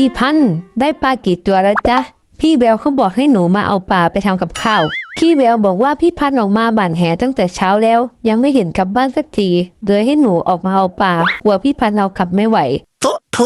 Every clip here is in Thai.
พี่พันธุ์ได้ปลากี่ตัวแล้วจ๊ะ พี่แววเขาบอกให้หนูมาเอาปลาไปทำกับข้าวพี่แววบอกว่าพี่พันธุ์ออกมาบ้านแหตั้งแต่เช้าแล้ว ยังไม่เห็นกลับบ้านสักทีเลยให้หนูออกมาเอาปลากลัวพี่พันธุ์เราขับไม่ไหวโถโถ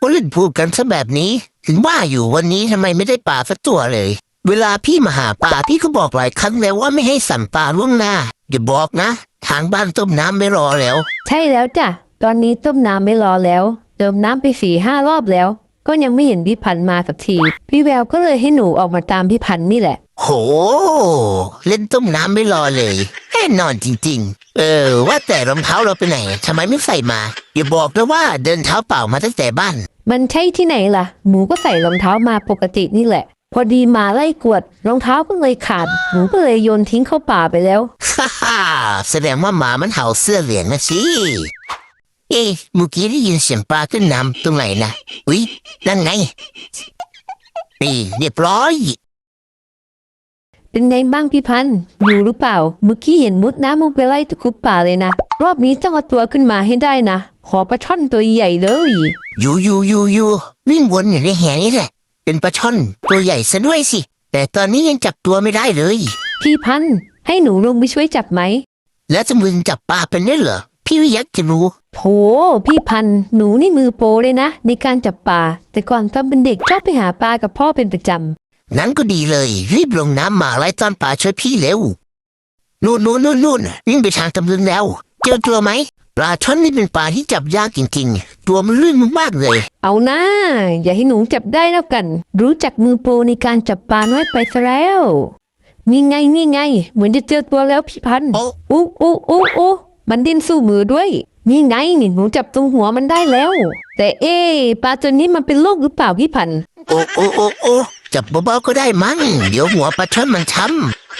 ก็เล่นพูดกันซะแบบนี้ ถึงว่าอยู่วันนี้ทำไมไม่ได้ปลาสักตัวเลย เวลาพี่มาหาปลาพี่ก็บอกหลายครั้งแล้วว่าไม่ให้สั่นปลาล่วงหน้าอย่าบอกนะ ทางบ้านต้มน้ำไม่รอแล้ว ใช่แล้วจ้ะตอนนี้ต้มน้ำไม่รอแล้ว เติมน้ำไปสี่ห้ารอบแล้ว ก็ยังไม่เห็นพี่พันธุ์มาสักที พี่แววก็เลยให้หนูออกมาตามพี่พันธุ์นี่แหละ โห เล่นต้มน้ำไม่รอเลยแน่นอนจริง ๆ เออ ว่าแต่รองเท้าเราไปไหนทำไมไม่ใส่มา อย่าบอกนะว่าเดินเท้าเปล่ามาตั้งแต่บ้าน มันใช่ที่ไหนล่ะหมูก็ใส่รองเท้ามาปกตินี่แหละ พอดีหมาไล่กวด รองเท้าก็เลยขาด หนูก็เลยโยนทิ้งเข้าป่าไปแล้ว ฮ่าฮ่าแสดงว่าหมามันเห่าเสื้อเหลืองนะสิเอ๊ะเมื่อกี้ได้ยินเสียงปลาขึ้นน้ำตรงไหนนะอุ๊ยนั่นไงนี่เรียบร้อยเป็นไงบ้างพี่พันธุ์อยู่หรือเปล่า เมื่อกี้เห็นมุดน้ำมุกไปไล่ตะคุบป่าเลยนะ รอบนี้ต้องเอาตัวขึ้นมาให้ได้นะ ขอปลาช่อนตัวใหญ่เลยอยู่อยู่อยู่อยู่วิ่งวนอยู่ในแหนี่แหละ เป็นปลาช่อนตัวใหญ่ซะด้วยสิ แต่ตอนนี้ยังจับตัวไม่ได้เลย พี่พันธุ์ให้หนูลงไปช่วยจับไหม แล้วจะมึงจับปลาเป็นได้เหรอ พี่วิยักษ์จะรู้โถพี่พันธุ์หนูนี่มือโปรเลยนะ ในการจับปลาแต่ก่อนตอนเป็นเด็กชอบไปหาปลากับพ่อเป็นประจำนั้นก็ดีเลย รีบลงน้ำมาไล่ต้อนปลาช่วยพี่เร็วนู่นนู่นนู่นนู่นวิ่งไปทางตำลึงแล้ว เจอตัวไหมปลาช่อนนี่เป็นปลาที่จับยากจริงๆ ตัวมันลื่นมากๆเลยเอานะอย่าให้หนูจับได้แล้วกัน รู้จักมือโปรในการจับปลาน้อยไปซะแล้วนี่ไงนี่ไง เหมือนจะเจอตัวแล้วพี่พันธุ์โอ้อู้อู้อู้อู้ มันดิ้นสู้มือด้วย นี่ไงนี่หนูจับตรงหัวมันได้แล้ว แต่เอ๊ะปลาตัวนี้มันเป็นโรคหรือเปล่าพี่พันธุ์โอ้โอ้โอ้โอ้จับเบาๆก็ได้มั้ง เดี๋ยวหัวปลาช่อนมันช้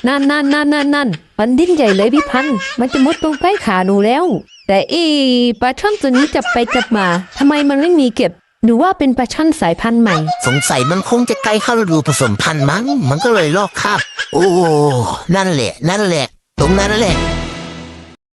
นั่นนั่นนั่นนั่นนั่นมันดิ้นใหญ่เลยพี่พันธุ์มันจะมุดตรงใต้ขาหนูแล้ว แต่เอ๊ะปลาช่อนตัวนี้จับไปจับมาทำไมมันไม่มีเก็บหนูว่าเป็นปลาช่อนสายพันธุ์ใหม่ำสงสัยมันคงจะใกล้เข้าฤดูผสมพันธุ์มั้ง มันก็เลยลอกคราบ โอ้ นั่นแหละ นั่นแหละ ตรงนั้นแหละ